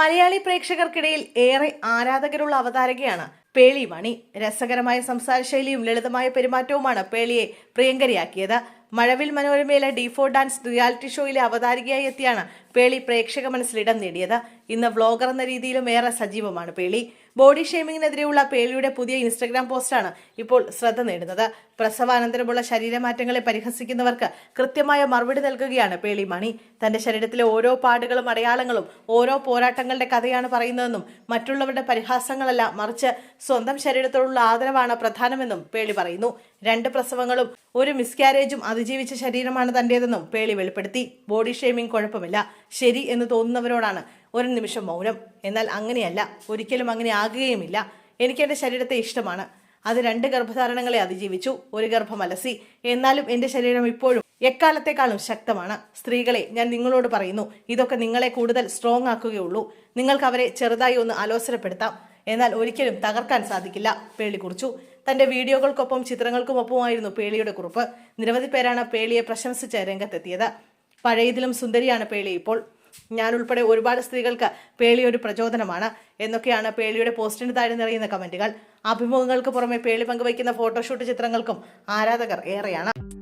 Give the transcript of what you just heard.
മലയാളി പ്രേക്ഷകർക്കിടയിൽ ഏറെ ആരാധകരുള്ള അവതാരകയാണ് പേളി മണി. രസകരമായ സംസാര ശൈലിയും ലളിതമായ പെരുമാറ്റവുമാണ് പേളിയെ പ്രിയങ്കരിയാക്കിയത്. മഴവിൽ മനോരമയിലെ ഡി ഫോർ ഡാൻസ് റിയാലിറ്റി ഷോയിലെ അവതാരികയായി എത്തിയാണ് പേളി പ്രേക്ഷക മനസ്സിൽ ഇടം നേടിയത്. ഇന്ന് വ്ലോഗർ എന്ന രീതിയിലും ഏറെ സജീവമാണ് പേളി. ബോഡി ഷേമിങ്ങിനെതിരെയുള്ള പേളിയുടെ പുതിയ ഇൻസ്റ്റഗ്രാം പോസ്റ്റാണ് ഇപ്പോൾ ശ്രദ്ധ നേടുന്നത്. പ്രസവാനന്തരമുള്ള ശരീരമാറ്റങ്ങളെ പരിഹസിക്കുന്നവർക്ക് കൃത്യമായ മറുപടി നൽകുകയാണ് പേളി മണി. തന്റെ ശരീരത്തിലെ ഓരോ പാടുകളും അടയാളങ്ങളും ഓരോ പോരാട്ടങ്ങളുടെ കഥയാണ് പറയുന്നതെന്നും മറ്റുള്ളവരുടെ പരിഹാസങ്ങളല്ല മറിച്ച് സ്വന്തം ശരീരത്തോടുള്ള ആദരവാണ് പ്രധാനമെന്നും പേളി പറയുന്നു. രണ്ട് പ്രസവങ്ങളും ഒരു മിസ്കാരേജും അതിജീവിച്ച ശരീരമാണ് തന്റേതെന്നും പേളി വെളിപ്പെടുത്തി. ബോഡി ഷേമിംഗ് കുഴപ്പമില്ല. ശരി എന്ന് തോന്നുന്നവരോടാണ് ഒരു നിമിഷം മൗനം. എന്നാൽ അങ്ങനെയല്ല. ഒരിക്കലും അങ്ങനെ ആകുകയുമില്ല. എനിക്ക് എന്റെ ശരീരത്തെ ഇഷ്ടമാണ്. അത് രണ്ട് ഗർഭധാരണങ്ങളെ അതിജീവിച്ചു. ഒരു ഗർഭം അലസി. എന്നാലും എന്റെ ശരീരം ഇപ്പോഴും എക്കാലത്തെക്കാളും ശക്തമാണ്. സ്ത്രീകളെ ഞാൻ നിങ്ങളോട് പറയുന്നു ഇതൊക്കെ നിങ്ങളെ കൂടുതൽ സ്ട്രോങ് ആക്കുകയുള്ളൂ. നിങ്ങൾക്ക് അവരെ ചെറുതായി ഒന്ന് അലോസരപ്പെടുത്താം. എന്നാൽ ഒരിക്കലും തകർക്കാൻ സാധിക്കില്ല. പേളി കുറിച്ചു. തന്റെ വീഡിയോകൾക്കൊപ്പം ചിത്രങ്ങൾക്കുമൊപ്പമായിരുന്നു പേളിയുടെ കുറിപ്പ്. നിരവധി പേരാണ് പേളിയെ പ്രശംസിച്ച് രംഗത്തെത്തിയത്. പഴയതിലും സുന്ദരിയാണ് പേളി ഇപ്പോൾ. ഞാൻ ഉൾപ്പെടെ ഒരുപാട് സ്ത്രീകൾക്ക് പേളി ഒരു പ്രചോദനമാണ് എന്നൊക്കെയാണ് പേളിയുടെ പോസ്റ്റിന് താഴെ നിറയുന്ന കമന്റുകൾ. അഭിമുഖങ്ങൾക്ക് പുറമെ പേളി പങ്കുവയ്ക്കുന്ന ഫോട്ടോഷൂട്ട് ചിത്രങ്ങൾക്കും ആരാധകർ ഏറെയാണ്.